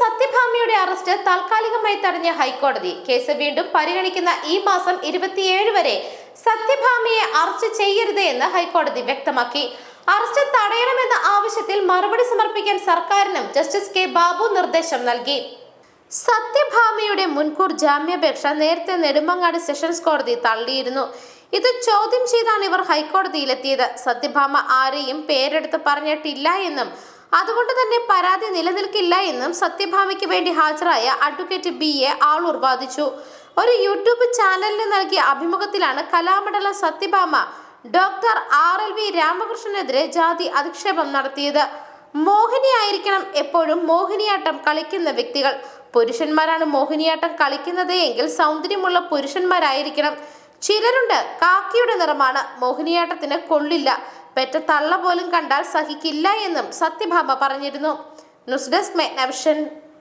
സത്യഭാമയുടെ arrest താൽക്കാലികമായി തടഞ്ഞ ഹൈക്കോടതി. കേസ് വീണ്ടും പരിഗണിക്കുന്ന ഈ മാസം ഇരുപത്തിയേഴ് വരെ സത്യഭാമിയെ അറസ്റ്റ് ചെയ്യരുത് എന്ന് ഹൈക്കോടതി വ്യക്തമാക്കി. അറസ്റ്റ് തടയണമെന്ന ആവശ്യത്തിൽ മറുപടി സമർപ്പിക്കാൻ സർക്കാരിനും ജസ്റ്റിസ് കെ ബാബു നിർദ്ദേശം നൽകി. സത്യഭാമിയുടെ മുൻകൂർ ജാമ്യാപേക്ഷ നേരത്തെ നെടുമങ്ങാട് സെഷൻസ് കോടതി തള്ളിയിരുന്നു. ഇത് ചോദ്യം ചെയ്താണ് ഇവർ ഹൈക്കോടതിയിലെത്തിയത്. സത്യഭാമ ആരെയും പേരെടുത്ത് പറഞ്ഞിട്ടില്ല എന്നും അതുകൊണ്ട് തന്നെ പരാതി നിലനിൽക്കില്ല എന്നും സത്യഭാമയ്ക്ക് വേണ്ടി ഹാജരായ അഡ്വക്കേറ്റ് ബി എ ആളൂർ വാദിച്ചു. ഒരു യൂട്യൂബ് ചാനലിന് നൽകിയ അഭിമുഖത്തിലാണ് Kalamandalam Sathyabhama doctor R L V രാമകൃഷ്ണനെതിരെ ജാതി അധിക്ഷേപം നടത്തിയത്. മോഹിനിയായിരിക്കണം എപ്പോഴും മോഹിനിയാട്ടം കളിക്കുന്ന വ്യക്തികൾ. പുരുഷന്മാരാണ് മോഹിനിയാട്ടം കളിക്കുന്നത് എങ്കിൽ സൗന്ദര്യമുള്ള പുരുഷന്മാരായിരിക്കണം. ചിലരുണ്ട് കാക്കിയുടെ നിറമാണ് മോഹിനിയാട്ടത്തിന് കൊള്ളില്ല. പെറ്റ തള്ള പോലും കണ്ടാൽ സഹിക്കില്ല എന്നും സത്യഭാമ പറഞ്ഞിരുന്നു. News desk Megnavision.